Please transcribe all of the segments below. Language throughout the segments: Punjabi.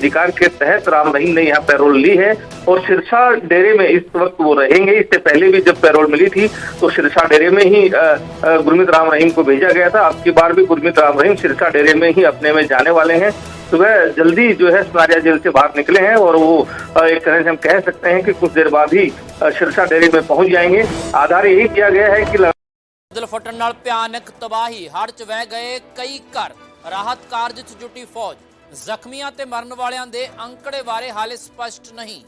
अधिकार के तहत राम रहीम ने यहाँ पैरोल ली है और सिरसा डेरे में इस वक्त वो रहेंगे इससे पहले भी जब पैरोल मिली थी तो सिरसा डेरे में ही अ, अ, गुरमीत राम रहीम को भेजा गया था अब की बार भी गुरमीत राम रहीम सिरसा डेरे में ही अपने में जाने वाले हैं सुबह जल्दी जो है सुनारिया जेल से बाहर निकले हैं और वो अ, एक तरह से हम कह सकते हैं कि कुछ देर बाद ही अ, सिरसा डेरे में पहुंच जाएंगे आधार यही किया गया है कि ਬੱਦਲ ਫਟਣ ਨਾਲ ਭਿਆਨਕ ਤਬਾਹੀ ਹੜ੍ਹ 'ਚ ਵਹਿ ਗਏ ਕਈ ਘਰ ਰਾਹਤ ਕਾਰਜ 'ਚ ਜੁਟੀ ਫੌਜ ਜ਼ਖਮੀਆਂ ਤੇ ਮਰਨ ਵਾਲਿਆਂ ਦੇ ਅੰਕੜੇ ਬਾਰੇ ਹਾਲੇ ਸਪਸ਼ਟ ਨਹੀਂ।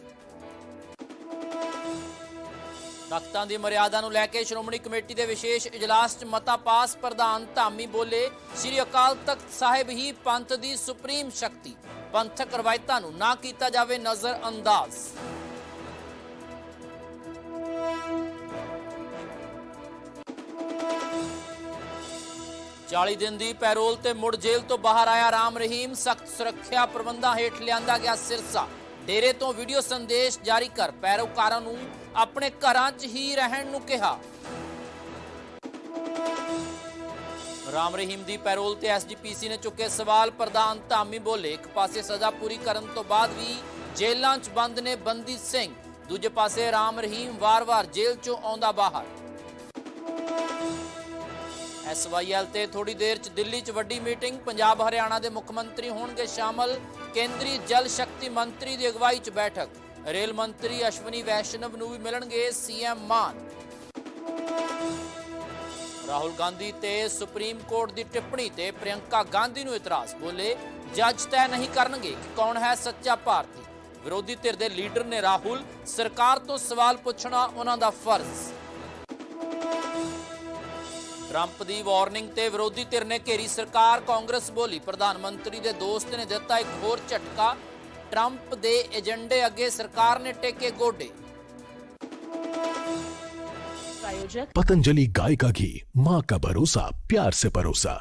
ਤਖਤਾਂ ਦੀ ਮਰਿਆਦਾ ਨੂੰ ਲੈ ਕੇ ਸ਼੍ਰੋਮਣੀ ਕਮੇਟੀ ਦੇ ਵਿਸ਼ੇਸ਼ ਇਜਲਾਸ 'ਚ ਮਤਾ ਪਾਸ ਪ੍ਰਧਾਨ ਧਾਮੀ ਬੋਲੇ, ਸ੍ਰੀ ਅਕਾਲ ਤਖਤ ਸਾਹਿਬ ਹੀ ਪੰਥ ਦੀ ਸੁਪਰੀਮ ਸ਼ਕਤੀ। ਪੰਥਕ ਰਵਾਇਤਾਂ ਨੂੰ ਨਾ ਕੀਤਾ ਜਾਵੇ ਨਜ਼ਰ ਅੰਦਾਜ਼ ਚਾਲੀ ਦਿਨ ਦੀ ਪੈਰੋਲ ਤੇ ਮੁੜ ਜੇਲ੍ਹ ਤੋਂ ਬਾਹਰ ਆਇਆ ਰਾਮ ਰਹੀਮ, ਸਖਤ ਸੁਰੱਖਿਆ ਪ੍ਰਬੰਧਾਂ ਹੇਠ ਲਿਆਂਦਾ ਗਿਆ ਸਿਰਸਾ। ਡੇਰੇ ਤੋਂ ਵੀਡੀਓ ਸੰਦੇਸ਼ ਜਾਰੀ ਕਰ ਪੈਰੋਕਾਰਾਂ ਨੂੰ ਆਪਣੇ ਘਰਾਂ 'ਚ ਹੀ ਰਹਿਣ ਨੂੰ ਕਿਹਾ। ਰਾਮ ਰਹੀਮ ਦੀ ਪੈਰੋਲ ਤੇ ਐਸਜੀਪੀਸੀ ਨੇ ਚੁੱਕੇ ਸਵਾਲ, ਪ੍ਰਧਾਨ ਧਾਮੀ ਬੋਲੇ, ਇੱਕ ਪਾਸੇ ਸਜ਼ਾ ਪੂਰੀ ਕਰਨ ਤੋਂ ਬਾਅਦ ਵੀ ਜੇਲ੍ਹਾਂ 'ਚ ਬੰਦ ਨੇ ਬੰਦੀ ਸਿੰਘ, ਦੂਜੇ ਪਾਸੇ ਰਾਮ ਰਹੀਮ ਵਾਰ-ਵਾਰ ਜੇਲ੍ਹ 'ਚੋਂ ਆਉਂਦਾ ਬਾਹਰ। ਐਸਵਾਈਐਲ ਤੇ ਥੋੜੀ ਦੇਰ ਚ ਦਿੱਲੀ ਚ ਵੱਡੀ ਮੀਟਿੰਗ, ਪੰਜਾਬ, ਹਰਿਆਣਾ ਦੇ ਮੁੱਖ ਮੰਤਰੀ ਹੋਣਗੇ ਸ਼ਾਮਲ ਕੇਂਦਰੀ ਜਲ ਸ਼ਕਤੀ ਮੰਤਰੀ ਦੀ ਅਗਵਾਈ ਚ ਬੈਠਕ। ਰੇਲ ਮੰਤਰੀ ਅਸ਼ਵਨੀ ਵੈਸ਼ਨਵ ਨੂੰ ਵੀ ਮਿਲਣਗੇ ਸੀਐਮ ਮਾਨ। ਰਾਹੁਲ ਗਾਂਧੀ ਤੇ ਸੁਪਰੀਮ ਕੋਰਟ ਦੀ ਟਿੱਪਣੀ ਤੇ ਪ੍ਰਿਯੰਕਾ ਗਾਂਧੀ ਨੂੰ ਇਤਰਾਜ਼, ਬੋਲੇ, ਜੱਜ ਤੈਅ ਨਹੀਂ ਕਰਨਗੇ ਕਿ ਕੌਣ ਹੈ ਸੱਚਾ ਭਾਰਤੀ। ਵਿਰੋਧੀ ਧਿਰ ਦੇ ਲੀਡਰ ਨੇ ਰਾਹੁਲ, ਸਰਕਾਰ ਤੋਂ ਸਵਾਲ ਪੁੱਛਣਾ ਉਹਨਾਂ ਦਾ ਫਰਜ਼। ਟਰੰਪ ਦੀ ਵਾਰਨਿੰਗ ਤੇ ਵਿਰੋਧੀ ਧਿਰ ਨੇ ਘੇਰੀ ਸਰਕਾਰ ਕਾਂਗਰਸ ਬੋਲੀ ਪ੍ਰਧਾਨ ਮੰਤਰੀ ਦੇ ਦੋਸਤ ਨੇ ਦਿੱਤਾ ਇੱਕ ਹੋਰ ਝਟਕਾ ਟਰੰਪ ਦੇ ਏਜੰਡੇ ਅੱਗੇ ਸਰਕਾਰ ਨੇ ਟੇਕੇ ਗੋਡੇ प्रायोजक पतंजलि गाय का घी माँ का भरोसा प्यार से परोसा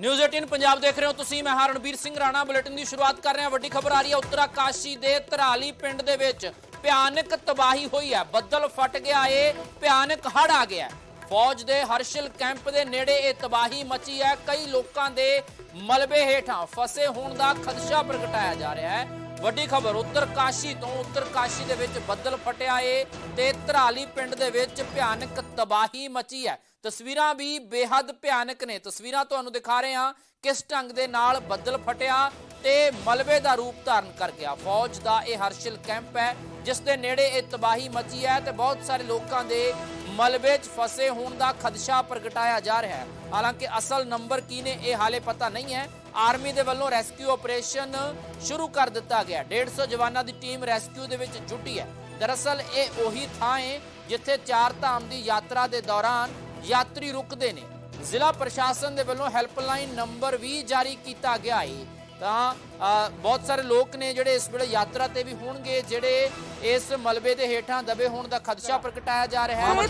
ਨਿਊਜ਼ 18 ਪੰਜਾਬ ਦੇਖ ਰਹੇ ਹੋ ਤੁਸੀਂ, ਮੈਂ ਹਾਂ ਰਣਬੀਰ ਸਿੰਘ ਰਾਣਾ। ਬੁਲੇਟਿਨ ਦੀ ਸ਼ੁਰੂਆਤ ਕਰ ਰਿਹਾ ਵੱਡੀ ਖਬਰ ਆ ਰਹੀ ਹੈ ਉੱਤਰਾਕਾਸ਼ੀ ਦੇ ਧਰਾਲੀ ਪਿੰਡ ਦੇ ਵਿੱਚ। ਭਿਆਨਕ ਤਬਾਹੀ ਹੋਈ ਹੈ। ਬੱਦਲ ਫਟ ਗਿਆ ਏ, ਭਿਆਨਕ ਹੜ ਆ ਗਿਆ ਫੌਜ ਦੇ ਹਰਸ਼ਲ ਕੈਂਪ ਦੇ ਨੇੜੇ ਇਹ ਤਬਾਹੀ ਮਚੀ ਹੈ। ਕਈ ਲੋਕਾਂ ਦੇ ਮਲਬੇ ਹੇਠਾਂ ਫਸੇ ਹੋਣ ਦਾ ਖਦਸ਼ਾ ਪ੍ਰਗਟਾਇਆ ਜਾ ਰਿਹਾ ਹੈ। ਵੱਡੀ ਖਬਰ ਉੱਤਰ ਕਾਸ਼ੀ ਤੋਂ ਉੱਤਰਕਾਸ਼ੀ ਦੇ ਵਿੱਚ ਬੱਦਲ ਫਟਿਆ ਏ ਤੇ ਧਰਾਲੀ ਪਿੰਡ ਦੇ ਵਿੱਚ ਭਿਆਨਕ ਤਬਾਹੀ ਮਚੀ ਹੈ। ਤਸਵੀਰਾਂ ਵੀ ਬੇਹੱਦ ਭਿਆਨਕ ਨੇ। ਤਸਵੀਰਾਂ ਤੁਹਾਨੂੰ ਦਿਖਾ ਰਹੇ ਹਾਂ ਕਿਸ ਢੰਗ ਦੇ ਨਾਲ ਬੱਦਲ ਫਟਿਆ ਤੇ ਮਲਬੇ ਦਾ ਰੂਪ ਧਾਰਨ ਕਰ ਗਿਆ। ਫੌਜ ਦਾ ਇਹ ਹਰਸ਼ਲ ਕੈਂਪ ਹੈ, ਜਿਸ ਦੇ ਨੇੜੇ ਇਹ ਤਬਾਹੀ ਮਚੀ ਹੈ ਤੇ ਬਹੁਤ ਸਾਰੇ ਲੋਕਾਂ ਦੇ ਮਲਬੇ 'ਚ ਫਸੇ ਹੋਣ ਦਾ ਖਦਸ਼ਾ ਪ੍ਰਗਟਾਇਆ ਜਾ ਰਿਹਾ ਹੈ। ਹਾਲਾਂਕਿ ਅਸਲ ਨੰਬਰ ਕੀ ਨੇ ਇਹ ਹਾਲੇ ਪਤਾ ਨਹੀਂ ਹੈ। ਆਰਮੀ ਦੇ ਵੱਲੋਂ ਰੈਸਕਿਊ ਆਪਰੇਸ਼ਨ ਸ਼ੁਰੂ ਕਰ ਦਿੱਤਾ ਗਿਆ। 150 ਜਵਾਨਾਂ ਦੀ ਟੀਮ ਰੈਸਕਿਊ ਦੇ ਵਿੱਚ ਜੁਟੀ ਹੈ। ਦਰਅਸਲ ਇਹ ਉਹੀ ਥਾਂ ਹੈ ਜਿੱਥੇ ਚਾਰ ਧਾਮ ਦੀ ਯਾਤਰਾ ਦੇ ਦੌਰਾਨ ਯਾਤਰੀ ਰੁਕਦੇ ਨੇ। ਜ਼ਿਲ੍ਹਾ ਪ੍ਰਸ਼ਾਸਨ ਦੇ ਵੱਲੋਂ ਹੈਲਪਲਾਈਨ ਨੰਬਰ ਵੀ ਜਾਰੀ ਕੀਤਾ ਗਿਆ ਹੈ। ਤਾਂ ਬਹੁਤ ਸਾਰੇ ਲੋਕ ਨੇ ਜਿਹੜੇ ਇਸ ਵੇਲੇ ਯਾਤਰਾ ਤੇ ਵੀ ਹੋਣਗੇ ਜਿਹੜੇ ਇਸ ਮਲਬੇ ਦੇ ਹੇਠਾਂ ਦਬੇ ਹੋਣ ਦਾ ਖਦਸ਼ਾ ਪ੍ਰਗਟਾਇਆ ਜਾ ਰਿਹਾ ਹੈ।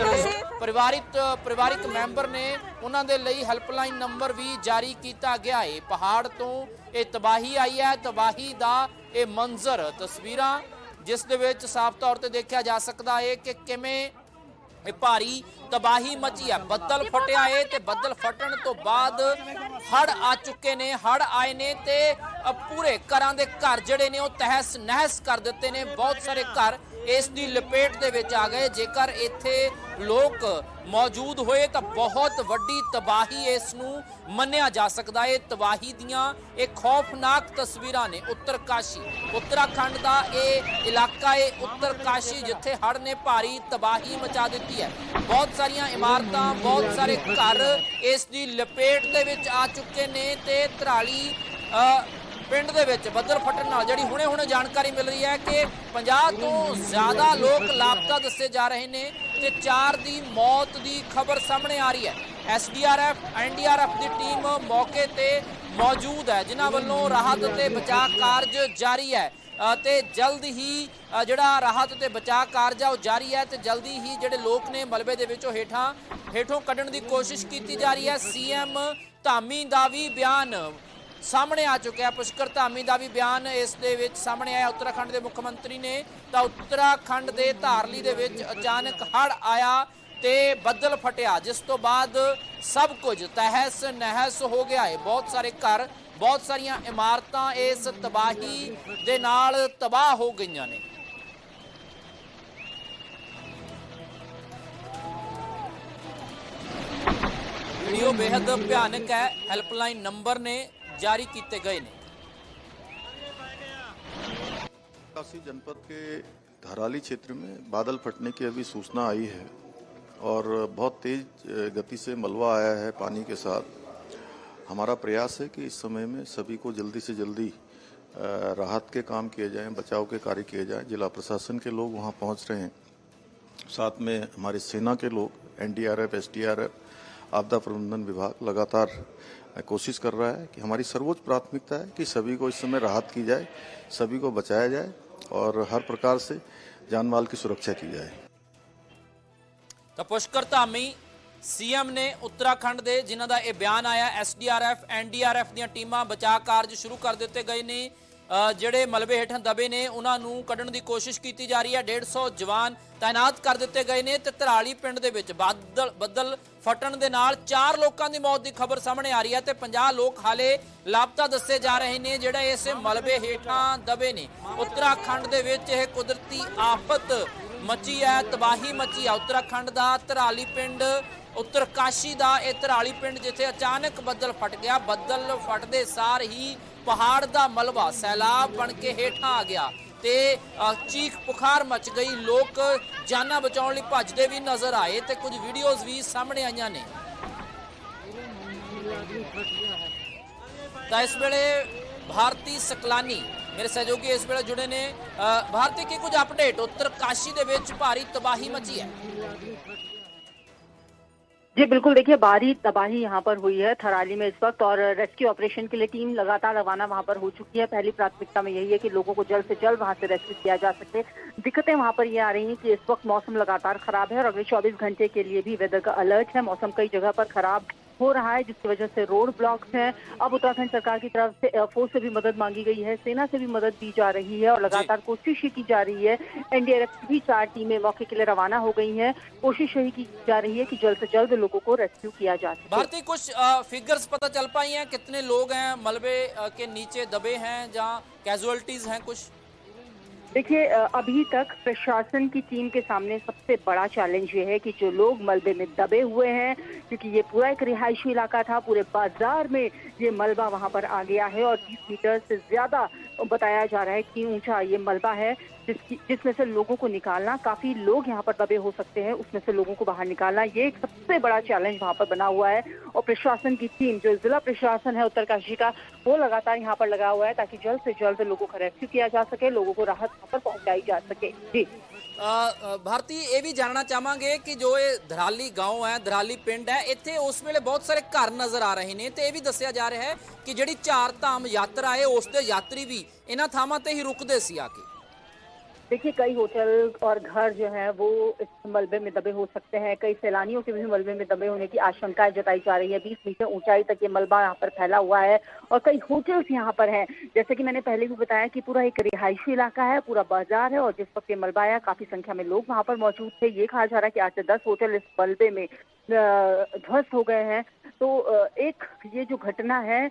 ਪਰਿਵਾਰਿਕ ਪਰਿਵਾਰਿਕ ਮੈਂਬਰ ਨੇ ਉਹਨਾਂ ਦੇ ਲਈ ਹੈਲਪਲਾਈਨ ਨੰਬਰ ਵੀ ਜਾਰੀ ਕੀਤਾ ਗਿਆ ਹੈ। ਪਹਾੜ ਤੋਂ ਇਹ ਤਬਾਹੀ ਆਈ ਹੈ। ਤਬਾਹੀ ਦਾ ਇਹ ਮੰਜ਼ਰ ਤਸਵੀਰਾਂ ਜਿਸ ਦੇ ਵਿੱਚ ਸਾਫ਼ ਤੌਰ ਤੇ ਦੇਖਿਆ ਜਾ ਸਕਦਾ ਹੈ ਕਿ ਕਿਵੇਂ ਇਹ ਭਾਰੀ ਤਬਾਹੀ ਮਚੀ ਹੈ। ਬੱਦਲ ਫਟਿਆ ਏ ਤੇ ਬੱਦਲ ਫਟਣ ਤੋਂ ਬਾਅਦ ਹੜ ਆ ਚੁੱਕੇ ਨੇ। ਹੜ ਆਏ ਨੇ ਤੇ ਪੂਰੇ ਘਰਾਂ ਦੇ ਘਰ ਜਿਹੜੇ ਨੇ ਉਹ ਤਹਿਸ ਨਹਿਸ ਕਰ ਦਿੱਤੇ ਨੇ। ਬਹੁਤ ਸਾਰੇ ਘਰ ਇਸ ਦੀ ਲਪੇਟ ਦੇ ਵਿੱਚ ਆ ਗਏ। ਜੇਕਰ ਇੱਥੇ ਲੋਕ ਮੌਜੂਦ ਹੋਏ ਤਾਂ ਬਹੁਤ ਵੱਡੀ ਤਬਾਹੀ ਇਸ ਨੂੰ ਮੰਨਿਆ ਜਾ ਸਕਦਾ ਹੈ। ਤਬਾਹੀ ਦੀਆਂ ਇਹ ਖੌਫਨਾਕ ਤਸਵੀਰਾਂ ਨੇ ਉੱਤਰਕਾਸ਼ੀ। ਉੱਤਰਾਖੰਡ ਦਾ ਇਹ ਇਲਾਕਾ ਹੈ, ਉੱਤਰਕਾਸ਼ੀ, ਜਿੱਥੇ ਹੜ੍ਹ ਨੇ ਭਾਰੀ ਤਬਾਹੀ ਮਚਾ ਦਿੱਤੀ ਹੈ। ਬਹੁਤ ਸਾਰੀਆਂ ਇਮਾਰਤਾਂ, ਬਹੁਤ ਸਾਰੇ ਘਰ ਇਸ ਦੀ ਲਪੇਟ ਦੇ ਵਿੱਚ ਆ ਚੁੱਕੇ ਨੇ ਤੇ ਧਰਾਲੀ ਪਿੰਡ ਦੇ ਵਿੱਚ ਬੱਦਲ ਫਟਣ ਨਾਲ ਜਿਹੜੀ ਹੁਣੇ ਹੁਣੇ ਜਾਣਕਾਰੀ ਮਿਲ ਰਹੀ ਹੈ ਕਿ 50 ਤੋਂ ਜ਼ਿਆਦਾ ਲੋਕ ਲਾਪਤਾ ਦੱਸੇ ਜਾ ਰਹੇ ਨੇ ਤੇ 4 ਦੀ ਮੌਤ ਦੀ ਖਬਰ ਸਾਹਮਣੇ ਆ ਰਹੀ ਹੈ। ਐਸਡੀਆਰਐਫ ਐਨਡੀਆਰਐਫ ਦੀ ਟੀਮ ਮੌਕੇ ਤੇ ਮੌਜੂਦ ਹੈ ਜਿਨ੍ਹਾਂ ਵੱਲੋਂ ਰਾਹਤ ਤੇ ਬਚਾਅ ਕਾਰਜ ਜਾਰੀ ਹੈ। ਅ, ਤੇ ਜਲਦ ਹੀ ਜਿਹੜਾ ਰਾਹਤ ਤੇ ਬਚਾਅ ਕਾਰਜ ਆ ਉਹ ਜਾਰੀ ਹੈ ਤੇ ਜਲਦੀ ਹੀ ਜਿਹੜੇ ਲੋਕ ਨੇ ਮਲਬੇ ਦੇ ਵਿੱਚੋਂ ਹੇਠਾਂ ਹੇਠੋਂ ਕੱਢਣ ਦੀ ਕੋਸ਼ਿਸ਼ ਕੀਤੀ ਜਾ ਰਹੀ ਹੈ। ਸੀਐਮ ਧਾਮੀ ਦਾ ਵੀ ਬਿਆਨ ਸਾਹਮਣੇ ਆ ਚੁੱਕਿਆ ਪੁਸ਼ਕਰ ਧਾਮੀ ਦਾ ਵੀ ਬਿਆਨ ਇਸ ਦੇ ਵਿੱਚ ਸਾਹਮਣੇ ਆਇਆ। ਉੱਤਰਾਖੰਡ ਦੇ ਮੁੱਖ ਮੰਤਰੀ ਨੇ ਤਾਂ ਉੱਤਰਾਖੰਡ ਦੇ ਧਾਰਲੀ ਦੇ ਵਿੱਚ ਅਚਾਨਕ ਹੜ ਆਇਆ ਤੇ ਬੱਦਲ ਫਟਿਆ, ਜਿਸ ਤੋਂ ਬਾਅਦ ਸਭ ਕੁਝ ਤਹਿਸ ਨਹਿਸ ਹੋ ਗਿਆ ਹੈ। ਬਹੁਤ ਸਾਰੇ ਘਰ, ਬਹੁਤ ਸਾਰੀਆਂ ਇਮਾਰਤਾਂ ਇਸ ਤਬਾਹੀ ਦੇ ਨਾਲ ਤਬਾਹ ਹੋ ਗਈਆਂ ਨੇ। ਵੀਡੀਓ ਬੇहद ਭਿਆਨਕ ਹੈ। ਹੈਲਪਲਾਈਨ ਨੰਬਰ ਨੇ ਜਾਰੀ ਕੀਤੇ ਗਏ ਨੇ काशी जनपद के धराली क्षेत्र में बादल फटने की अभी सूचना आई है और बहुत तेज अ, गति से मलबा आया है पानी के साथ हमारा प्रयास है कि इस समय में सभी को जल्दी से जल्दी अ, राहत के काम किए जाएं बचाव के कार्य किए जाएं जिला प्रशासन के लोग वहां पहुंच रहे हैं साथ में हमारी सेना के लोग एनडीआरएफ एसडीआरएफ आपदा प्रबंधन विभाग लगातार कोशिश कर रहा है कि हमारी सर्वोच्च प्राथमिकता है कि सभी को इस समय राहत की जाए सभी को बचाया जाए और हर प्रकार से जान माल की सुरक्षा की जाए ਤਾਂ ਪੁਸ਼ਕਰ ਧਾਮੀ ਸੀਐਮ ਨੇ ਉੱਤਰਾਖੰਡ ਦੇ ਜਿਨ੍ਹਾਂ ਦਾ ਇਹ ਬਿਆਨ ਆਇਆ ਐਸਡੀਆਰਐਫ ਐਨਡੀਆਰਐਫ ਦੀਆਂ ਟੀਮਾਂ ਬਚਾਅ ਕਾਰਜ ਸ਼ੁਰੂ ਕਰ ਦਿੱਤੇ ਗਏ ਨੇ ਅ, ਜਿਹੜੇ ਮਲਬੇ ਹੇਠਾਂ ਦਬੇ ਨੇ, ਉਹਨਾਂ ਨੂੰ ਕੱਢਣ ਦੀ ਕੋਸ਼ਿਸ਼ ਕੀਤੀ ਜਾ ਰਹੀ ਹੈ। 150 ਜਵਾਨ ਤਾਇਨਾਤ ਕਰ ਦਿੱਤੇ ਗਏ ਨੇ ਤੇ ਧਰਾਲੀ ਪਿੰਡ ਦੇ ਵਿੱਚ ਬਾਦਲ, ਬੱਦਲ ਫਟਣ ਦੇ ਨਾਲ 4 ਲੋਕਾਂ ਦੀ ਮੌਤ ਦੀ ਖਬਰ ਸਾਹਮਣੇ ਆ ਰਹੀ ਹੈ ਤੇ 50 ਲੋਕ ਹਾਲੇ ਲਾਪਤਾ ਦੱਸੇ ਜਾ ਰਹੇ ਨੇ, ਜਿਹੜਾ ਇਸ ਮਲਬੇ ਹੇਠਾਂ ਦਬੇ ਨੇ। ਉੱਤਰਾਖੰਡ ਦੇ ਵਿੱਚ ਇਹ ਕੁਦਰਤੀ ਆਫਤ ਮੱਚੀ ਹੈ, ਤਬਾਹੀ ਮੱਚੀ ਹੈ। ਉੱਤਰਾਖੰਡ ਦਾ ਧਰਾਲੀ ਪਿੰਡ ਉੱਤਰਕਾਸ਼ੀ ਦਾ ਇਹ ਧਰਾਲੀ ਪਿੰਡ ਜਿੱਥੇ ਅਚਾਨਕ ਬੱਦਲ ਫਟ ਗਿਆ। ਬੱਦਲ ਫਟਦੇ ਸਾਰ ਹੀ ਪਹਾੜ ਦਾ ਮਲਬਾ ਸੈਲਾਬ ਬਣ ਕੇ ਹੇਠਾਂ ਆ ਗਿਆ ਤੇ ਚੀਖ ਪੁਖਾਰ ਮਚ ਗਈ। ਲੋਕ ਜਾਨਾਂ ਬਚਾਉਣ ਲਈ ਭੱਜਦੇ ਵੀ ਨਜ਼ਰ ਆਏ ਤੇ ਕੁਝ ਵੀਡੀਓਜ਼ ਵੀ ਸਾਹਮਣੇ ਆਈਆਂ ਨੇ। ਤਾਂ ਇਸ ਵੇਲੇ ਭਾਰਤੀ ਸਕਲਾਨੀ ਮੇਰੇ ਸਹਿਯੋਗੀ ਇਸ ਵੇਲੇ ਜੁੜੇ ਨੇ। ਅ, ਭਾਰਤੀ ਕੀ ਕੁਝ ਅਪਡੇਟ? ਉੱਤਰ ਕਾਸ਼ੀ ਦੇ ਵਿੱਚ ਭਾਰੀ ਤਬਾਹੀ ਮਚੀ ਹੈ। जी, बिल्कुल, देखिए भारी तबाही यहाँ पर हुई है थराली में इस वक्त और रेस्क्यू ऑपरेशन के लिए टीम लगातार रवाना वहाँ पर हो चुकी है। पहली प्राथमिकता में यही है कि लोगों को जल्द से जल्द वहाँ से रेस्क्यू किया जा सके। दिक्कतें वहाँ पर ये आ रही हैं कि इस वक्त मौसम लगातार खराब है और अगले 24 घंटे के लिए भी वेदर का अलर्ट है। मौसम कई जगह पर खराब हो रहा है जिसकी वजह से रोड ब्लॉक्स हैं। अब उत्तराखंड सरकार की तरफ़ से एयरफोर्स से भी मदद मांगी गई है सेना से भी मदद दी जा रही है और लगातार कोशिश की जा रही है। एनडीआरएफ की भी चार टीमें मौके के लिए रवाना हो गई हैं। कोशिश यही की जा रही है कि जल्द से जल्द लोगों को रेस्क्यू किया जा सके। भारती कुछ फिगर्स पता चल पाई हैं कितने लोग हैं मलबे के नीचे दबे हैं जहाँ कैजुअलिटीज हैं कुछ? देखिए अभी तक प्रशासन की टीम के सामने सबसे बड़ा चैलेंज ये है कि जो लोग मलबे में दबे हुए हैं, क्योंकि ये पूरा एक रिहायशी इलाका था, पूरे बाज़ार में ये मलबा वहाँ पर आ गया है और 20 मीटर से ज़्यादा बताया जा रहा है कि ऊंचा ये मलबा है जिसकी जिसमें से लोगों को निकालना काफी लोग यहाँ पर दबे हो सकते हैं उसमें से लोगों को बाहर निकालना ये एक सबसे बड़ा चैलेंज वहाँ पर बना हुआ है और प्रशासन की टीम जो जिला प्रशासन है उत्तरकाशी का वो लगातार यहाँ पर लगा हुआ है ताकि जल्द से जल्द लोगों का रेस्क्यू किया जा सके लोगों को राहत वहाँ पर पहुंचाई जा सके जी ਅ, ਅ, ਭਾਰਤੀ ਇਹ ਵੀ ਜਾਣਨਾ ਚਾਹਾਂਗੇ ਕਿ ਜੋ ਇਹ ਧਰਾਲੀ گاؤں ਹੈ ਧਰਾਲੀ ਪਿੰਡ ਹੈ ਇੱਥੇ ਉਸ ਵੇਲੇ ਬਹੁਤ ਸਾਰੇ ਘਰ ਨਜ਼ਰ ਆ ਰਹੇ ਨੇ ਤੇ ਇਹ ਵੀ ਦੱਸਿਆ ਜਾ ਰਿਹਾ ਹੈ ਕਿ ਜਿਹੜੀ ਚਾਰ ਧਾਮ ਯਾਤਰਾ ਹੈ ਉਸ ਦੇ ਯਾਤਰੀ ਵੀ इन्ह थामा ही रुकते आके। देखिए, कई होटल और घर जो है, वो इस मलबे में दबे हो सकते हैं। कई सैलानियों के भी मलबे में दबे होने की आशंकाएँ जताई जा रही है। बीस मीटर ऊंचाई तक ये मलबा यहाँ पर फैला हुआ है और कई होटल्स यहाँ पर हैं। जैसे कि मैंने पहले भी बताया कि पूरा एक रिहायशी इलाका है, पूरा बाज़ार है और जिस वक्त ये मलबा आया, काफ़ी संख्या में लोग वहाँ पर मौजूद थे। ये कहा जा रहा है की आज से दस होटल इस मलबे में ध्वस्त हो गए हैं। तो एक ये जो घटना है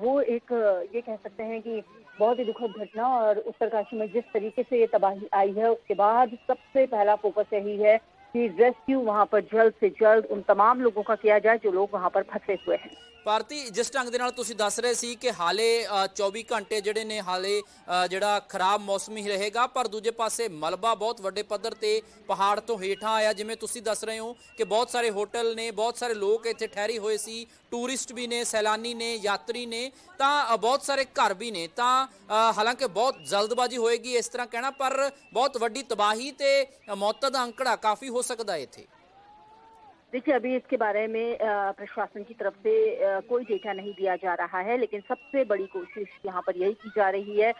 वो एक, ये कह सकते हैं कि बहुत ही दुखद घटना और उत्तरकाशी में जिस तरीके से ये तबाही आई है, उसके बाद सबसे पहला फोकस यही है कि रेस्क्यू वहाँ पर जल्द से जल्द उन तमाम लोगों का किया जाए जो लोग वहाँ पर फंसे हुए हैं। ਭਾਰਤੀ ਜਿਸ ਢੰਗ ਦੇ ਨਾਲ ਤੁਸੀਂ ਦੱਸ ਰਹੇ ਸੀ ਕਿ ਹਾਲੇ ਅ, 24 ਘੰਟੇ ਜਿਹੜੇ ਨੇ ਹਾਲੇ ਜਿਹੜਾ ਖਰਾਬ ਮੌਸਮ ਹੀ ਰਹੇਗਾ ਪਰ ਦੂਜੇ ਪਾਸੇ ਮਲਬਾ ਬਹੁਤ ਵੱਡੇ ਪੱਧਰ ਤੇ ਪਹਾੜ ਤੋਂ ਹੇਠਾਂ ਆਇਆ। ਜਿਵੇਂ ਤੁਸੀਂ ਦੱਸ ਰਹੇ ਹੋ ਕਿ ਬਹੁਤ ਸਾਰੇ ਹੋਟਲ ਨੇ ਬਹੁਤ ਸਾਰੇ ਲੋਕ ਇੱਥੇ ਠਹਿਰੇ ਹੋਏ ਸੀ ਟੂਰਿਸਟ ਵੀ ਨੇ ਸੈਲਾਨੀ ਨੇ ਯਾਤਰੀ ਨੇ ਤਾਂ ਬਹੁਤ ਸਾਰੇ ਘਰ ਵੀ ਨੇ। ਤਾਂ ਹਾਲਾਂਕਿ ਬਹੁਤ ਜਲਦਬਾਜ਼ੀ ਹੋਏਗੀ ਇਸ ਤਰ੍ਹਾਂ ਕਹਿਣਾ ਪਰ ਬਹੁਤ ਵੱਡੀ ਤਬਾਹੀ ਤੇ ਮੌਤਾਂ ਦਾ ਅੰਕੜਾ ਕਾਫੀ ਹੋ ਸਕਦਾ ਇੱਥੇ। देखिए अभी इसके बारे में प्रशासन की तरफ़ से कोई डेटा नहीं दिया जा रहा है लेकिन सबसे बड़ी कोशिश यहाँ पर यही की जा रही है।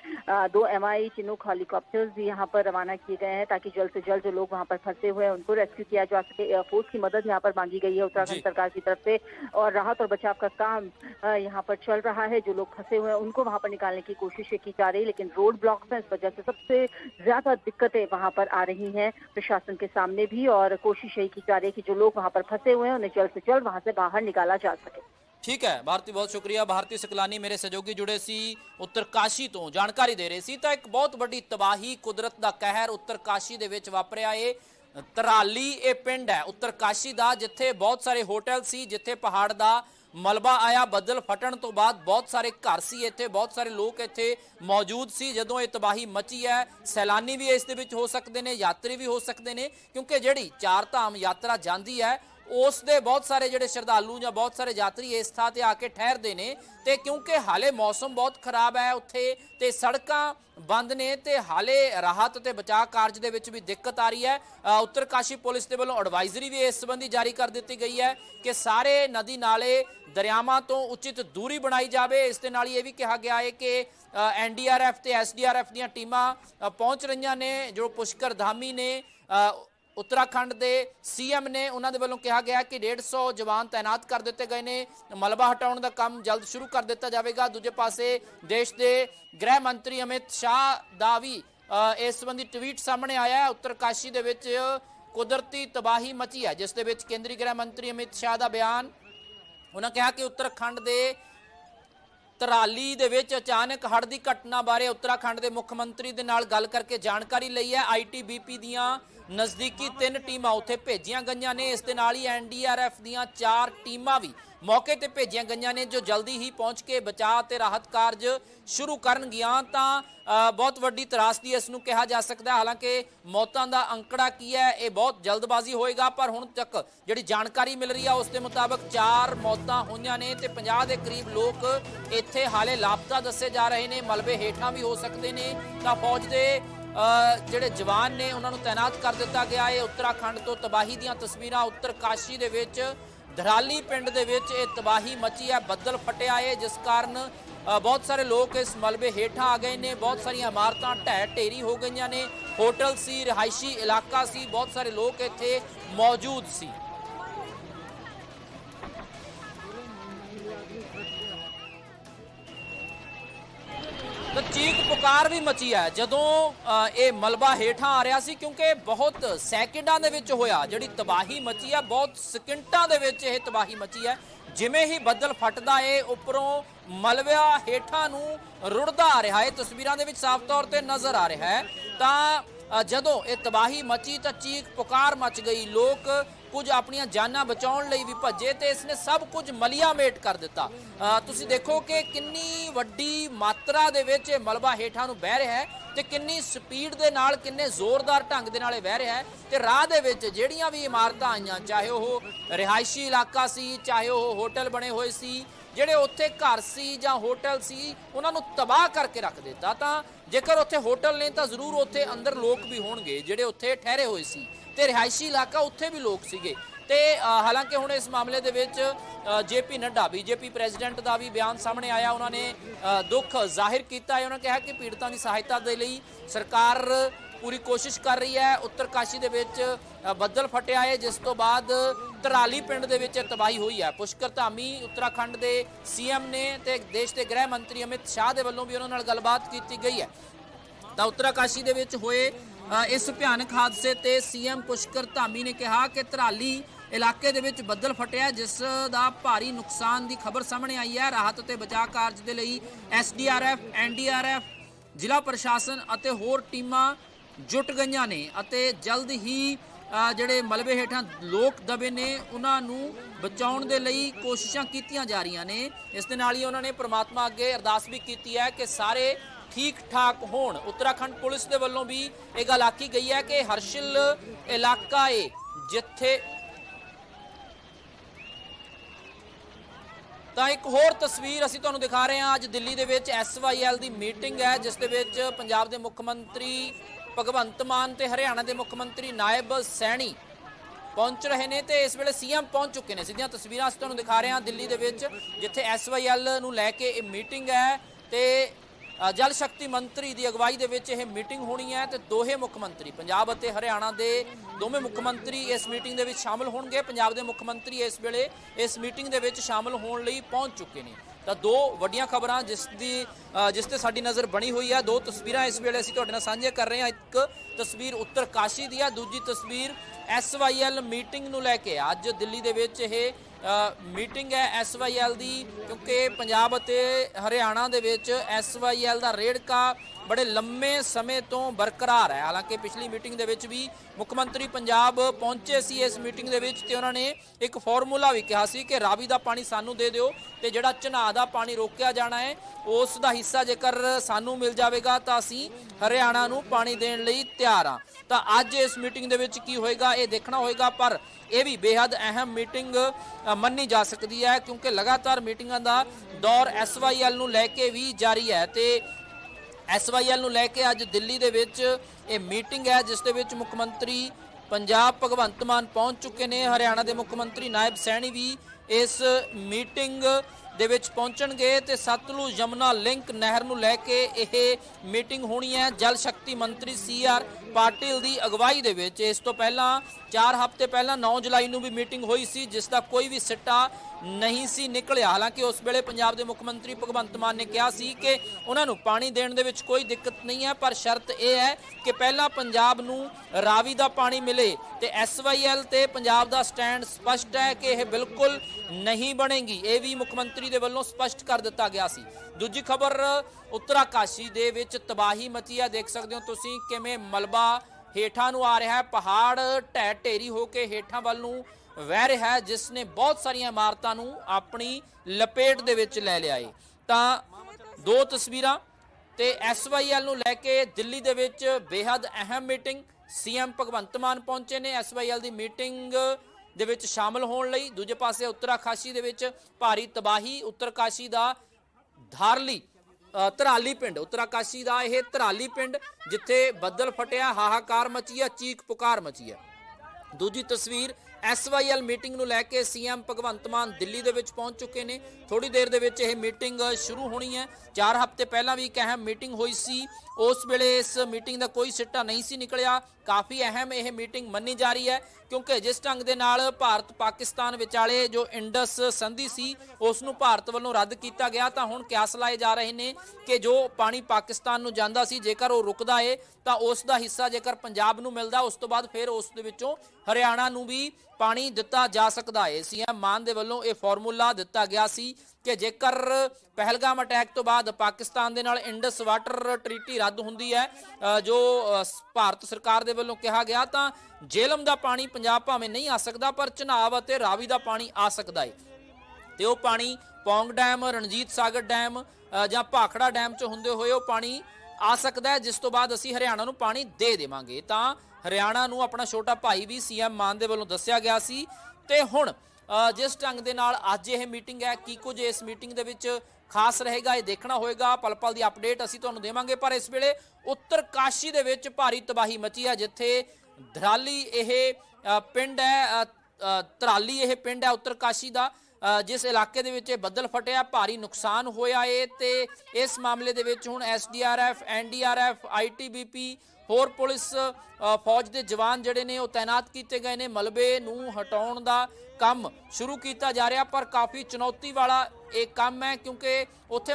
दो एम आई चिनूक हेलीकॉप्टर्स भी यहाँ पर रवाना किए गए हैं ताकि जल्द से जल्द जो लोग वहाँ पर फंसे हुए हैं उनको रेस्क्यू किया जा सके। एयरफोर्स की मदद यहाँ पर मांगी गई है उत्तराखंड सरकार की तरफ़ से और राहत और बचाव का काम यहाँ पर चल रहा है। जो लोग फंसे हुए हैं उनको वहाँ पर निकालने की कोशिश की जा रही है लेकिन रोड ब्लॉक्स हैं इस वजह से सबसे ज़्यादा दिक्कतें वहाँ पर आ रही हैं प्रशासन के सामने भी और कोशिश यही की जा रही है कि जो लोग वहाँ पर फंसे हुए हैं उन्हें जल्द से जल्द वहाँ से बाहर निकाला जा सके ਠੀਕ ਹੈ ਭਾਰਤੀ ਬਹੁਤ ਸ਼ੁਕਰੀਆ ਭਾਰਤੀ ਸਕਲਾਨੀ ਮੇਰੇ ਸਹਿਯੋਗੀ ਜੁੜੇ ਸੀ ਉੱਤਰਕਾਸ਼ੀ ਤੋਂ ਜਾਣਕਾਰੀ ਦੇ ਰਹੇ ਸੀ ਤਾਂ ਇੱਕ ਬਹੁਤ ਵੱਡੀ ਤਬਾਹੀ ਕੁਦਰਤ ਦਾ ਕਹਿਰ ਉੱਤਰਕਾਸ਼ੀ ਦੇ ਵਿੱਚ ਵਾਪਰਿਆ ਏ ਤਰਾਲੀ ਇਹ ਪਿੰਡ ਹੈ ਉੱਤਰਕਾਸ਼ੀ ਦਾ ਜਿੱਥੇ ਬਹੁਤ ਸਾਰੇ ਹੋਟਲ ਸੀ ਜਿੱਥੇ ਪਹਾੜ ਦਾ ਮਲਬਾ ਆਇਆ, ਬੱਦਲ ਫਟਣ ਤੋਂ ਬਾਅਦ ਬਹੁਤ ਸਾਰੇ ਘਰ ਸੀ ਇੱਥੇ, ਬਹੁਤ ਸਾਰੇ ਲੋਕ ਇੱਥੇ ਮੌਜੂਦ ਸੀ। ਜਦੋਂ ਇਹ ਤਬਾਹੀ ਮਚੀ ਹੈ, ਸੈਲਾਨੀ ਵੀ ਇਸ ਦੇ ਵਿੱਚ ਹੋ ਸਕਦੇ ਨੇ, ਯਾਤਰੀ ਵੀ ਹੋ ਸਕਦੇ ਨੇ, ਕਿਉਂਕਿ ਜਿਹੜੀ ਚਾਰ ਧਾਮ ਯਾਤਰਾ ਜਾਂਦੀ ਹੈ ਉਸ ਦੇ ਬਹੁਤ ਸਾਰੇ ਜਿਹੜੇ ਸ਼ਰਧਾਲੂ ਜਾਂ ਬਹੁਤ ਸਾਰੇ ਯਾਤਰੀ ਇਸ ਥਾਂ ਤੇ ਆ ਕੇ ਠਹਿਰਦੇ ਨੇ ਤੇ ਕਿਉਂਕਿ ਹਾਲੇ ਮੌਸਮ ਬਹੁਤ ਖਰਾਬ ਹੈ ਉੱਥੇ ਤੇ ਸੜਕਾਂ ਬੰਦ ਨੇ ਤੇ ਹਾਲੇ ਰਾਹਤ ਤੇ ਬਚਾਅ ਕਾਰਜ ਦੇ ਵਿੱਚ ਵੀ ਦਿੱਕਤ ਆ ਰਹੀ ਹੈ। ਉੱਤਰ ਕਾਸ਼ੀ ਪੁਲਿਸ ਦੇ ਵੱਲੋਂ ਐਡਵਾਈਜ਼ਰੀ ਵੀ ਇਸ ਸੰਬੰਧੀ ਜਾਰੀ ਕਰ ਦਿੱਤੀ ਗਈ ਹੈ ਕਿ ਸਾਰੇ ਨਦੀ ਨਾਲੇ ਦਰਿਆਵਾਂ ਤੋਂ ਉਚਿਤ ਦੂਰੀ ਬਣਾਈ ਜਾਵੇ। ਇਸ ਦੇ ਨਾਲ ਹੀ ਇਹ ਵੀ ਕਿਹਾ ਗਿਆ ਹੈ ਕਿ ਐਨਡੀਆਰਐਫ ਤੇ ਐਸਡੀਆਰਐਫ ਦੀਆਂ ਟੀਮਾਂ ਪਹੁੰਚ ਰਹੀਆਂ ਨੇ, ਜੋ ਪੁਸ਼ਕਰ ਧਾਮੀ ਨੇ ਉੱਤਰਾਖੰਡ ਦੇ ਸੀਐਮ ਨੇ ਉਹਨਾਂ ਦੇ ਵੱਲੋਂ ਕਿਹਾ ਗਿਆ ਕਿ 150 ਜਵਾਨ ਤਾਇਨਾਤ ਕਰ ਦਿੱਤੇ ਗਏ ਨੇ। ਮਲਬਾ ਹਟਾਉਣ ਦਾ ਕੰਮ ਜਲਦ ਸ਼ੁਰੂ ਕਰ ਦਿੱਤਾ ਜਾਵੇਗਾ। ਦੂਜੇ ਪਾਸੇ ਦੇਸ਼ ਦੇ ਗ੍ਰਹਿ ਮੰਤਰੀ ਅਮਿਤ ਸ਼ਾਹ ਦਾ ਵੀ ਇਸ ਸੰਬੰਧੀ ਟਵੀਟ ਸਾਹਮਣੇ ਆਇਆ ਹੈ। ਉੱਤਰਕਾਸ਼ੀ ਦੇ ਵਿੱਚ ਕੁਦਰਤੀ ਤਬਾਹੀ ਮਚੀ ਹੈ, ਜਿਸ ਦੇ ਵਿੱਚ ਕੇਂਦਰੀ ਗ੍ਰਹਿ ਮੰਤਰੀ ਅਮਿਤ ਸ਼ਾਹ ਦਾ ਬਿਆਨ। ਉਹਨਾਂ ਕਿਹਾ ਕਿ ਉੱਤਰਾਖੰਡ ਦੇ ਤਰਾਲੀ ਦੇ ਵਿੱਚ ਅਚਾਨਕ ਹੜ੍ਹ ਦੀ ਘਟਨਾ ਬਾਰੇ ਉੱਤਰਾਖੰਡ ਦੇ ਮੁੱਖ ਮੰਤਰੀ ਦੇ ਨਾਲ ਗੱਲ ਕਰਕੇ ਜਾਣਕਾਰੀ ਲਈ ਹੈ। ਆਈਟੀਬੀਪੀ ਦੀਆਂ ਨਜ਼ਦੀਕੀ ਤਿੰਨ ਟੀਮਾਂ ਉੱਥੇ ਭੇਜੀਆਂ ਗਈਆਂ ਨੇ। ਇਸ ਦੇ ਨਾਲ ਹੀ ਐਨਡੀਆਰਐਫ ਦੀਆਂ ਚਾਰ ਟੀਮਾਂ ਵੀ ਮੌਕੇ ਤੇ ਭੇਜੀਆਂ ਗਈਆਂ ਨੇ, ਜੋ ਜਲਦੀ ਹੀ ਪਹੁੰਚ ਕੇ ਬਚਾਅ ਤੇ ਰਾਹਤ ਕਾਰਜ ਸ਼ੁਰੂ ਕਰਨਗੀਆਂ। ਤਾਂ ਬਹੁਤ ਵੱਡੀ ਤਰਾਸਦੀ ਇਸ ਨੂੰ ਕਿਹਾ ਜਾ ਸਕਦਾ ਹੈ। ਹਾਲਾਂਕਿ ਮੌਤਾਂ ਦਾ ਅੰਕੜਾ ਕੀ ਹੈ, ਇਹ ਬਹੁਤ ਜਲਦਬਾਜ਼ੀ ਹੋਏਗਾ, ਪਰ ਹੁਣ ਤੱਕ ਜਿਹੜੀ ਜਾਣਕਾਰੀ ਮਿਲ ਰਹੀ ਹੈ ਉਸ ਦੇ ਮੁਤਾਬਕ 4 ਮੌਤਾਂ ਹੋਈਆਂ ਨੇ ਤੇ 50 ਦੇ ਕਰੀਬ ਲੋਕ ਇੱਥੇ ਹਾਲੇ ਲਾਪਤਾ ਦੱਸੇ ਜਾ ਰਹੇ ਨੇ। ਮਲਬੇ ਹੇਠਾਂ ਵੀ ਹੋ ਸਕਦੇ ਨੇ। ਤਾਂ ਫੌਜ ਦੇ ਜਿਹੜੇ ਜਵਾਨ ਨੇ, ਉਹਨਾਂ ਨੂੰ ਤਾਇਨਾਤ ਕਰ ਦਿੱਤਾ ਗਿਆ ਹੈ। ਉੱਤਰਾਖੰਡ ਤੋਂ ਤਬਾਹੀ ਦੀਆਂ ਤਸਵੀਰਾਂ ਉੱਤਰਕਾਸ਼ੀ ਦੇ ਵਿੱਚ, ਧਰਾਲੀ ਪਿੰਡ ਦੇ ਵਿੱਚ ਇਹ ਤਬਾਹੀ ਮਚੀ ਹੈ, ਬੱਦਲ ਫਟਿਆ ਹੈ, ਜਿਸ ਕਾਰਨ ਬਹੁਤ ਸਾਰੇ ਲੋਕ ਇਸ ਮਲਬੇ ਹੇਠਾਂ ਆ ਗਏ ਨੇ। ਬਹੁਤ ਸਾਰੀਆਂ ਇਮਾਰਤਾਂ ਢਹਿ ਢੇਰੀ ਹੋ ਗਈਆਂ ਨੇ। ਹੋਟਲ ਸੀ, ਰਿਹਾਇਸ਼ੀ ਇਲਾਕਾ ਸੀ, ਬਹੁਤ ਸਾਰੇ ਲੋਕ ਇੱਥੇ ਮੌਜੂਦ ਸੀ। ਤਾਂ ਚੀਕ ਪੁਕਾਰ ਵੀ ਮਚੀ ਹੈ। ਜਦੋਂ ਇਹ ਮਲਬਾ ਹੇਠਾਂ ਆ ਰਿਹਾ ਸੀ, ਕਿਉਂਕਿ ਬਹੁਤ ਸੈਕਿੰਡਾਂ ਦੇ ਵਿੱਚ ਹੋਇਆ, ਜਿਹੜੀ ਤਬਾਹੀ ਮਚੀ ਹੈ, ਬਹੁਤ ਸਕਿੰਟਾਂ ਦੇ ਵਿੱਚ ਇਹ ਤਬਾਹੀ ਮਚੀ ਹੈ। ਜਿਵੇਂ ਹੀ ਬੱਦਲ ਫਟਦਾ ਏ ਉੱਪਰੋਂ ਮਲਬਾ ਹੇਠਾਂ ਨੂੰ ਰੁੜਦਾ ਆ ਰਿਹਾ ਹੈ। ਤਸਵੀਰਾਂ ਦੇ ਵਿੱਚ ਸਾਫ਼ ਤੌਰ ਤੇ ਨਜ਼ਰ ਆ ਰਿਹਾ ਹੈ। ਤਾਂ ਜਦੋਂ ਇਹ ਤਬਾਹੀ ਮਚੀ, ਤਾਂ ਚੀਕ ਪੁਕਾਰ ਮਚ ਗਈ। ਲੋਕ ਕੁਝ ਆਪਣੀਆਂ ਜਾਨਾਂ ਬਚਾਉਣ ਲਈ ਵੀ ਭੱਜੇ ਤੇ ਇਸਨੇ ਸਭ ਕੁਝ ਮਲੀਆ ਕਰ ਦਿੱਤਾ। ਤੁਸੀਂ ਦੇਖੋ ਕਿ ਕਿੰਨੀ ਵੱਡੀ ਮਾਤਰਾ ਦੇ ਵਿੱਚ ਇਹ ਮਲਬਾ ਹੇਠਾਂ ਨੂੰ ਵਹਿ ਰਿਹਾ ਹੈ ਤੇ ਕਿੰਨੀ ਸਪੀਡ ਦੇ ਨਾਲ ਕਿੰਨੇ ਜ਼ੋਰਦਾਰ ਢੰਗ ਦੇ ਨਾਲ ਇਹ ਵਹਿ ਰਿਹਾ ਹੈ ਤੇ ਰਾਹ ਦੇ ਵਿੱਚ ਜਿਹੜੀਆਂ ਵੀ ਇਮਾਰਤਾਂ ਆਈਆਂ, ਚਾਹੇ ਉਹ ਰਿਹਾਇਸ਼ੀ ਇਲਾਕਾ ਸੀ, ਚਾਹੇ ਉਹ ਹੋਟਲ ਬਣੇ ਹੋਏ ਸੀ, ਜਿਹੜੇ ਉੱਥੇ ਘਰ ਸੀ ਜਾਂ ਹੋਟਲ ਸੀ, ਉਹਨਾਂ ਨੂੰ ਤਬਾਹ ਕਰਕੇ ਰੱਖ ਦਿੱਤਾ। ਤਾਂ ਜੇਕਰ ਉੱਥੇ ਹੋਟਲ ਨੇ ਤਾਂ ਜ਼ਰੂਰ ਉੱਥੇ ਅੰਦਰ ਲੋਕ ਵੀ ਹੋਣਗੇ, ਜਿਹੜੇ ਉੱਥੇ ਠਹਿਰੇ ਹੋਏ ਸੀ। ਤੇ ਰਿਹਾਇਸ਼ੀ ਇਲਾਕਾ ਉੱਥੇ ਵੀ ਲੋਕ ਸੀਗੇ। ਤੇ ਹਾਲਾਂਕਿ ਹੁਣ ਇਸ ਮਾਮਲੇ ਦੇ ਵਿੱਚ ਜੇਪੀ ਨੱਡਾ ਬੀਜੇਪੀ ਪ੍ਰੈਜ਼ੀਡੈਂਟ ਦਾ ਵੀ ਬਿਆਨ ਸਾਹਮਣੇ ਆਇਆ। ਉਹਨਾਂ ਨੇ ਦੁੱਖ ਜ਼ਾਹਿਰ ਕੀਤਾ ਹੈ। ਉਹਨਾਂ ਕਿਹਾ ਕਿ ਪੀੜਤਾਂ ਦੀ ਸਹਾਇਤਾ ਦੇ ਲਈ ਸਰਕਾਰ ਪੂਰੀ ਕੋਸ਼ਿਸ਼ ਕਰ ਰਹੀ ਹੈ। ਉੱਤਰਕਾਸ਼ੀ ਦੇ ਵਿੱਚ ਬੱਦਲ ਫਟਿਆ ਹੈ, ਜਿਸ ਤੋਂ ਬਾਅਦ ਤਰਾਲੀ ਪਿੰਡ ਦੇ ਵਿੱਚ ਤਬਾਹੀ ਹੋਈ ਹੈ। ਪੁਸ਼ਕਰ ਧਾਮੀ ਉੱਤਰਾਖੰਡ ਦੇ ਸੀਐਮ ਨੇ ਤੇ ਦੇਸ਼ ਦੇ ਗ੍ਰਹਿ ਮੰਤਰੀ ਅਮਿਤ ਸ਼ਾਹ ਦੇ ਵੱਲੋਂ ਵੀ ਉਹਨਾਂ ਨਾਲ ਗੱਲਬਾਤ ਕੀਤੀ ਗਈ ਹੈ। ਤਾਂ ਉੱਤਰਾਕਾਸ਼ੀ ਦੇ ਵਿੱਚ ਹੋਏ ਇਸ ਭਿਆਨਕ ਹਾਦਸੇ ਤੇ ਸੀਐਮ ਪੁਸ਼ਕਰ ਧਾਮੀ ਨੇ ਕਿਹਾ ਕਿ ਧਰਾਲੀ ਇਲਾਕੇ ਦੇ ਵਿੱਚ ਬੱਦਲ ਫਟਿਆ, ਜਿਸ ਦਾ ਭਾਰੀ ਨੁਕਸਾਨ ਦੀ ਖਬਰ ਸਾਹਮਣੇ ਆਈ ਹੈ। ਰਾਹਤ ਤੇ ਬਚਾਅ ਕਾਰਜ ਦੇ ਲਈ ਐਸਡੀਆਰਐਫ ਐਨਡੀਆਰਐਫ ਜ਼ਿਲ੍ਹਾ ਪ੍ਰਸ਼ਾਸਨ ਅਤੇ ਹੋਰ ਟੀਮਾਂ ਜੁਟ ਗਈਆਂ ਨੇ ਅਤੇ ਜਲਦ ਹੀ ਜਿਹੜੇ ਮਲਬੇ ਹੇਠਾਂ ਲੋਕ ਦਬੇ ਨੇ, ਉਹਨਾਂ ਨੂੰ ਬਚਾਉਣ ਦੇ ਲਈ ਕੋਸ਼ਿਸ਼ਾਂ ਕੀਤੀਆਂ ਜਾ ਰਹੀਆਂ ਨੇ। ਇਸ ਦੇ ਨਾਲ ਹੀ ਉਹਨਾਂ ਨੇ ਪ੍ਰਮਾਤਮਾ ਅੱਗੇ ਅਰਦਾਸ ਵੀ ਕੀਤੀ ਹੈ ਕਿ ਸਾਰੇ ਠੀਕ ਠਾਕ ਹੋਣ। ਉੱਤਰਾਖੰਡ ਪੁਲਿਸ ਦੇ ਵੱਲੋਂ ਵੀ ਇਹ ਗੱਲ ਆਖੀ ਗਈ ਹੈ ਕਿ ਹਰਸ਼ਿਲ ਇਲਾਕਾ ਏ, ਜਿੱਥੇ ਤਾਂ ਇੱਕ ਹੋਰ ਤਸਵੀਰ ਅਸੀਂ ਤੁਹਾਨੂੰ ਦਿਖਾ ਰਹੇ ਹਾਂ। ਅੱਜ ਦਿੱਲੀ ਦੇ ਵਿੱਚ ਐਸਵਾਈਐਲ ਦੀ ਮੀਟਿੰਗ ਹੈ, ਜਿਸ ਦੇ ਵਿੱਚ ਪੰਜਾਬ ਦੇ ਮੁੱਖ ਮੰਤਰੀ ਭਗਵੰਤ ਮਾਨ ਤੇ ਹਰਿਆਣਾ ਦੇ ਮੁੱਖ ਮੰਤਰੀ ਨਾਇਬ ਸੈਣੀ ਪਹੁੰਚ ਰਹੇ ਨੇ ਤੇ ਇਸ ਵੇਲੇ ਸੀਐਮ ਪਹੁੰਚ ਚੁੱਕੇ ਨੇ। ਸਿੱਧੀਆਂ ਤਸਵੀਰਾਂ ਅਸੀਂ ਤੁਹਾਨੂੰ ਦਿਖਾ ਰਹੇ ਹਾਂ ਦਿੱਲੀ ਦੇ ਵਿੱਚ, ਜਿੱਥੇ ਐਸਵਾਈਐਲ ਨੂੰ ਲੈ ਕੇ ਇਹ ਮੀਟਿੰਗ ਹੈ ਤੇ ਜਲ ਸ਼ਕਤੀ ਮੰਤਰੀ ਦੀ ਅਗਵਾਈ ਦੇ ਵਿੱਚ ਇਹ ਮੀਟਿੰਗ ਹੋਣੀ ਹੈ ਤੇ ਦੋਹੇ ਮੁੱਖ ਮੰਤਰੀ, ਪੰਜਾਬ ਅਤੇ ਹਰਿਆਣਾ ਦੇ ਦੋਵੇਂ ਮੁੱਖ ਮੰਤਰੀ ਇਸ ਮੀਟਿੰਗ ਦੇ ਵਿੱਚ ਸ਼ਾਮਲ ਹੋਣਗੇ। ਪੰਜਾਬ ਦੇ ਮੁੱਖ ਮੰਤਰੀ ਇਸ ਵੇਲੇ ਇਸ ਮੀਟਿੰਗ ਦੇ ਵਿੱਚ ਸ਼ਾਮਲ ਹੋਣ ਲਈ ਪਹੁੰਚ ਚੁੱਕੇ ਨੇ। ਤਾਂ ਦੋ ਵੱਡੀਆਂ ਖਬਰਾਂ ਜਿਸ ਦੀ ਜਿਸ ਤੇ ਸਾਡੀ ਨਜ਼ਰ ਬਣੀ ਹੋਈ ਹੈ। ਦੋ ਤਸਵੀਰਾਂ ਇਸ ਵੇਲੇ ਅਸੀਂ ਤੁਹਾਡੇ ਨਾਲ ਸਾਂਝੀਆਂ ਕਰ ਰਹੇ ਹਾਂ। ਇੱਕ ਤਸਵੀਰ ਉੱਤਰ ਕਾਸ਼ੀ ਦੀ ਹੈ ਦੂਜੀ ਤਸਵੀਰ ਐਸਵਾਈਐਲ ਮੀਟਿੰਗ ਨੂੰ ਲੈ ਕੇ। ਅੱਜ ਦਿੱਲੀ ਦੇ ਵਿੱਚ ਇਹ ਮੀਟਿੰਗ ਹੈ ਐਸਵਾਈਐਲ ਦੀ, ਕਿਉਂਕਿ ਪੰਜਾਬ ਅਤੇ ਹਰਿਆਣਾ ਦੇ ਵਿੱਚ ਐਸਵਾਈਐਲ ਦਾ ਰੇੜਕਾ ਬੜੇ ਲੰਮੇ ਸਮੇਂ ਤੋਂ ਬਰਕਰਾਰ ਹੈ। ਹਾਲਾਂਕਿ ਪਿਛਲੀ ਮੀਟਿੰਗ ਦੇ ਵਿੱਚ ਵੀ ਮੁੱਖ ਮੰਤਰੀ ਪੰਜਾਬ ਪਹੁੰਚੇ ਸੀ ਇਸ ਮੀਟਿੰਗ ਦੇ ਵਿੱਚ ਤੇ ਉਹਨਾਂ ਨੇ ਇੱਕ ਫਾਰਮੂਲਾ ਵੀ ਕਿਹਾ ਸੀ ਕਿ ਰਾਵੀ ਦਾ ਪਾਣੀ ਸਾਨੂੰ ਦੇ ਦਿਓ ਤੇ ਜਿਹੜਾ ਚਨਾਹ ਦਾ ਪਾਣੀ ਰੋਕਿਆ ਜਾਣਾ ਹੈ, ਉਸ ਦਾ ਹਿੱਸਾ ਜੇਕਰ ਸਾਨੂੰ ਮਿਲ ਜਾਵੇਗਾ ਤਾਂ ਅਸੀਂ ਹਰਿਆਣਾ ਨੂੰ ਪਾਣੀ ਦੇਣ ਲਈ ਤਿਆਰ ਹਾਂ। ਤਾਂ ਅੱਜ ਇਸ ਮੀਟਿੰਗ ਦੇ ਵਿੱਚ ਕੀ ਹੋਏਗਾ, ਇਹ ਦੇਖਣਾ ਹੋਏਗਾ, ਪਰ ਇਹ ਵੀ ਬੇहद ਅਹਿਮ ਮੀਟਿੰਗ ਮੰਨੀ ਜਾ ਸਕਦੀ ਹੈ, ਕਿਉਂਕਿ ਲਗਾਤਾਰ ਮੀਟਿੰਗਾਂ ਦਾ ਦੌਰ ਐਸਵਾਈਐਲ ਨੂੰ ਲੈ ਕੇ ਵੀ ਜਾਰੀ ਹੈ ਤੇ ਐਸਵਾਈਐਲ ਨੂੰ ਲੈ ਕੇ ਅੱਜ ਦਿੱਲੀ ਦੇ ਵਿੱਚ ਇਹ ਮੀਟਿੰਗ ਹੈ, ਜਿਸ ਦੇ ਵਿੱਚ ਮੁੱਖ ਮੰਤਰੀ ਪੰਜਾਬ ਭਗਵੰਤ ਮਾਨ ਪਹੁੰਚ ਚੁੱਕੇ ਨੇ, ਹਰਿਆਣਾ ਦੇ ਮੁੱਖ ਮੰਤਰੀ ਨਾਇਬ ਸੈਣੀ ਵੀ ਇਸ ਮੀਟਿੰਗ ਦੇ ਵਿੱਚ ਪਹੁੰਚਣਗੇ ਤੇ ਸਤਲੁਜ ਯਮੁਨਾ ਲਿੰਕ ਨਹਿਰ ਨੂੰ ਲੈ ਕੇ ਇਹ ਮੀਟਿੰਗ ਹੋਣੀ ਹੈ। ਜਲ ਸ਼ਕਤੀ ਮੰਤਰੀ ਸੀ ਆਰ ਪਾਟਿਲ ਦੀ ਅਗਵਾਈ ਦੇ ਵਿੱਚ ਇਸ ਤੋਂ ਪਹਿਲਾਂ 4 ਹਫ਼ਤੇ ਪਹਿਲਾਂ 9 ਜੁਲਾਈ ਨੂੰ ਵੀ ਮੀਟਿੰਗ ਹੋਈ ਸੀ, ਜਿਸ ਦਾ ਕੋਈ ਵੀ ਸਿੱਟਾ ਨਹੀਂ ਸੀ ਨਿਕਲਿਆ। ਹਾਲਾਂਕਿ ਉਸ ਵੇਲੇ ਪੰਜਾਬ ਦੇ ਮੁੱਖ ਮੰਤਰੀ ਭਗਵੰਤ ਮਾਨ ਨੇ ਕਿਹਾ ਸੀ ਕਿ ਉਹਨਾਂ ਨੂੰ ਪਾਣੀ ਦੇਣ ਦੇ ਵਿੱਚ ਕੋਈ ਦਿੱਕਤ ਨਹੀਂ ਹੈ, ਪਰ ਸ਼ਰਤ ਇਹ ਹੈ ਕਿ ਪਹਿਲਾਂ ਪੰਜਾਬ ਨੂੰ ਰਾਵੀ ਦਾ ਪਾਣੀ ਮਿਲੇ ਤੇ ਐਸਵਾਈਐਲ ਤੇ ਪੰਜਾਬ ਦਾ ਸਟੈਂਡ ਸਪਸ਼ਟ ਹੈ ਕਿ ਇਹ ਬਿਲਕੁਲ ਨਹੀਂ ਬਣੇਗੀ। ਇਹ ਵੀ ਮੁੱਖ ਮੰਤਰੀ ਦੇ ਵੱਲੋਂ ਸਪਸ਼ਟ ਕਰ ਦਿੱਤਾ ਗਿਆ ਸੀ। ਦੂਜੀ ਖਬਰ ਉੱਤਰਾਕਾਸ਼ੀ ਦੇ ਵਿੱਚ ਤਬਾਹੀ ਮਚੀ ਹੈ। ਦੇਖ ਸਕਦੇ ਹੋ ਤੁਸੀਂ ਕਿਵੇਂ ਮਲਬਾ ਹੇਠਾਂ ਨੂੰ ਆ ਰਿਹਾ ਹੈ। ਪਹਾੜ ਢਹਿ ਢੇਰੀ ਹੋ ਕੇ ਹੇਠਾਂ ਵੱਲ ਨੂੰ ਵਹਿ ਰਿਹਾ ਹੈ ਜਿਸ ਨੇ ਬਹੁਤ ਸਾਰੀਆਂ ਇਮਾਰਤਾਂ ਨੂੰ ਆਪਣੀ ਲਪੇਟ ਦੇ ਵਿੱਚ ਲੈ ਲਿਆ ਏ। ਤਾਂ ਦੋ ਤਸਵੀਰਾਂ ਤੇ ਐਸਵਾਈਐਲ ਨੂੰ ਲੈ ਕੇ ਦਿੱਲੀ ਦੇ ਵਿੱਚ ਬੇहद ਅਹਿਮ ਮੀਟਿੰਗ ਸੀਐਮ ਭਗਵੰਤ ਮਾਨ ਪਹੁੰਚੇ ਨੇ। ਐਸਵਾਈਐਲ ਦੀ ਮੀਟਿੰਗ ਦੇ ਵਿੱਚ ਸ਼ਾਮਲ ਹੋਣ ਲਈ ਦੂਜੇ ਪਾਸੇ ਉੱਤਰਾਕਾਸ਼ੀ ਦੇ ਵਿੱਚ ਭਾਰੀ ਤਬਾਹੀ, ਉੱਤਰਕਾਸ਼ੀ ਦਾ ਧਾਰਲੀ ਧਰਾਲੀ ਪਿੰਡ, ਉੱਤਰਾਕਾਸ਼ੀ ਦਾ ਇਹ ਧਰਾਲੀ ਪਿੰਡ ਜਿੱਥੇ ਬੱਦਲ ਫਟਿਆ, ਹਾਹਾਕਾਰ ਮਚੀ ਆ ਚੀਕ ਪੁਕਾਰ ਮਚੀ ਹੈ। ਦੂਜੀ ਤਸਵੀਰ ਐਸਵਾਈਐਲ ਮੀਟਿੰਗ ਨੂੰ ਲੈ ਕੇ ਸੀਐਮ ਭਗਵੰਤ ਮਾਨ ਦਿੱਲੀ ਦੇ ਵਿੱਚ ਪਹੁੰਚ ਚੁੱਕੇ ਨੇ। ਥੋੜੀ ਦੇਰ ਦੇ ਵਿੱਚ ਇਹ ਮੀਟਿੰਗ ਸ਼ੁਰੂ ਹੋਣੀ ਹੈ। 4 ਹਫ਼ਤੇ ਪਹਿਲਾਂ ਵੀ ਇੱਕ ਅਹਿਮ ਮੀਟਿੰਗ ਹੋਈ ਸੀ। ਉਸ ਵੇਲੇ ਇਸ ਮੀਟਿੰਗ ਦਾ ਕੋਈ ਸਿੱਟਾ ਨਹੀਂ ਸੀ ਨਿਕਲਿਆ। ਕਾਫੀ ਅਹਿਮ ਇਹ ਮੀਟਿੰਗ ਮੰਨੀ ਜਾ ਰਹੀ ਹੈ। ਕਿਉਂਕਿ ਜਿਸ ਢੰਗ ਦੇ ਨਾਲ ਭਾਰਤ ਪਾਕਿਸਤਾਨ ਵਿਚਾਲੇ ਜੋ ਇੰਡਸ ਸੰਧੀ ਸੀ, ਉਸ ਨੂੰ ਭਾਰਤ ਵੱਲੋਂ ਰੱਦ ਕੀਤਾ ਗਿਆ, ਤਾਂ ਹੁਣ ਕਿਆਸ ਲਾਏ ਜਾ ਰਹੇ ਨੇ ਕਿ ਜੋ ਪਾਣੀ ਪਾਕਿਸਤਾਨ ਨੂੰ ਜਾਂਦਾ ਸੀ, ਜੇਕਰ ਉਹ ਰੁਕਦਾ ਏ, ਤਾਂ ਉਸ ਦਾ ਹਿੱਸਾ ਜੇਕਰ ਪੰਜਾਬ ਨੂੰ ਮਿਲਦਾ, ਉਸ ਤੋਂ ਬਾਅਦ ਫਿਰ ਉਸ ਦੇ ਵਿੱਚੋਂ ਹਰਿਆਣਾ ਨੂੰ ਵੀ ਪਾਣੀ ਦਿੱਤਾ ਜਾ ਸਕਦਾ ਏ। ਸੀਐਮ ਮਾਨ ਦੇ ਵੱਲੋਂ ਇਹ ਫਾਰਮੂਲਾ ਦਿੱਤਾ ਗਿਆ ਸੀ ਕਿ ਜੇਕਰ ਪਹਿਲਗਾਮ ਅਟੈਕ ਤੋਂ ਬਾਅਦ ਪਾਕਿਸਤਾਨ ਦੇ ਨਾਲ ਇੰਡਸ ਵਾਟਰ ਟ੍ਰੀਟੀ ਰੱਦ ਹੁੰਦੀ ਹੈ ਜੋ ਭਾਰਤ ਸਰਕਾਰ ਦੇ ਵੱਲੋਂ ਕਿਹਾ ਗਿਆ, ਤਾਂ ਜੇਲਮ ਦਾ ਪਾਣੀ ਪੰਜਾਬ ਭਾਵੇਂ ਨਹੀਂ ਆ ਸਕਦਾ, ਪਰ ਚਨਾਬ ਅਤੇ ਰਾਵੀ ਦਾ ਪਾਣੀ ਆ ਸਕਦਾ ਏ। ਤੇ ਉਹ ਪਾਣੀ ਪੌਂਗ ਡੈਮ, ਰਣਜੀਤ ਸਾਗਰ ਡੈਮ ਜਾਂ ਭਾਖੜਾ ਡੈਮ 'ਚ ਹੁੰਦੇ ਹੋਏ ਉਹ ਪਾਣੀ ਆ ਸਕਦਾ ਹੈ, ਜਿਸ ਤੋਂ ਬਾਅਦ ਅਸੀਂ ਹਰਿਆਣਾ ਨੂੰ ਪਾਣੀ ਦੇ ਦੇਵਾਂਗੇ। ਤਾਂ ਹਰਿਆਣਾ ਨੂੰ ਆਪਣਾ ਛੋਟਾ ਭਾਈ ਵੀ ਸੀਐਮ ਮਾਨ ਦੇ ਵੱਲੋਂ ਦੱਸਿਆ ਗਿਆ ਸੀ। ਤੇ ਹੁਣ ਜਿਸ ਢੰਗ ਦੇ ਨਾਲ ਅੱਜ ਇਹ ਮੀਟਿੰਗ ਹੈ, ਕੀ ਕੁਝ ਇਸ ਮੀਟਿੰਗ ਦੇ ਵਿੱਚ ਖਾਸ ਰਹੇਗਾ, ਇਹ ਦੇਖਣਾ ਹੋਏਗਾ। ਪਲ ਪਲ ਦੀ ਅਪਡੇਟ ਅਸੀਂ ਤੁਹਾਨੂੰ ਦੇਵਾਂਗੇ, ਪਰ ਇਸ ਵੇਲੇ ਉੱਤਰ ਕਾਸ਼ੀ ਦੇ ਵਿੱਚ ਭਾਰੀ ਤਬਾਹੀ ਮਚੀ ਹੈ, ਜਿੱਥੇ ਧਰਾਲੀ ਇਹ ਪਿੰਡ ਹੈ ਧਰਾਲੀ ਇਹ ਪਿੰਡ ਹੈ ਉੱਤਰ ਕਾਸ਼ੀ ਦਾ ਜਿਸ ਇਲਾਕੇ ਦੇ ਵਿੱਚ ਇਹ ਬੱਦਲ ਫਟਿਆ, ਭਾਰੀ ਨੁਕਸਾਨ ਹੋਇਆ ਏ ਤੇ ਇਸ ਮਾਮਲੇ ਦੇ ਵਿੱਚ ਹੁਣ ਐਸਡੀਆਰਐਫ ਐਨਡੀਆਰਐਫ ਆਈਟੀਬੀਪੀ ਹੋਰ ਪੁਲਿਸ ਫੌਜ ਦੇ ਜਵਾਨ ਜਿਹੜੇ ਨੇ ਉਹ ਤਾਇਨਾਤ ਕੀਤੇ ਗਏ ਨੇ। ਮਲਬੇ ਨੂੰ ਹਟਾਉਣ ਦਾ ਕੰਮ ਸ਼ੁਰੂ ਕੀਤਾ ਜਾ ਰਿਹਾ ਪਰ ਕਾਫੀ ਚੁਣੌਤੀ ਵਾਲਾ ਇਹ ਕੰਮ ਹੈ ਕਿਉਂਕਿ ਉੱਥੇ